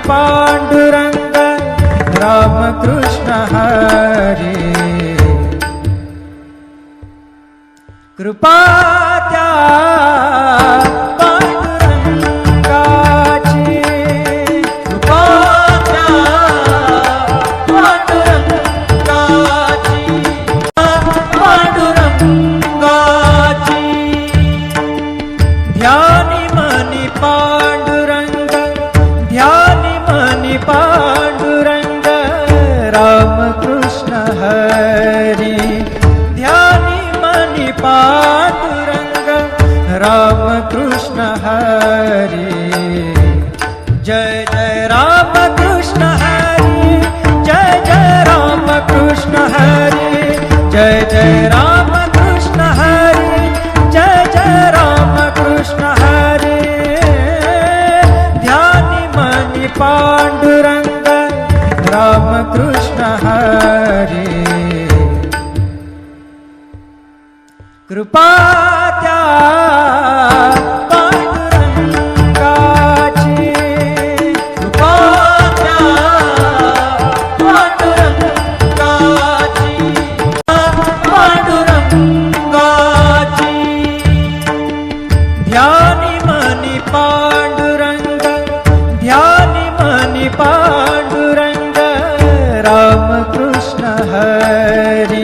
Money Pandurang Ram Krishna Hare. कृपा रामकृष्ण हरी। ध्यानी मनी राम कृष्ण हरी। जय जय राम कृष्ण हरी, जय जय राम कृष्ण हरी। जय जय राम कृष्ण हरी, जय जय राम कृष्ण हरी। ध्यानी मनी पांडुरंग राम कृष्ण हरी। कृपा पांडुरंगाची ध्यानी मनी पांडुरंग राम कृष्ण हरे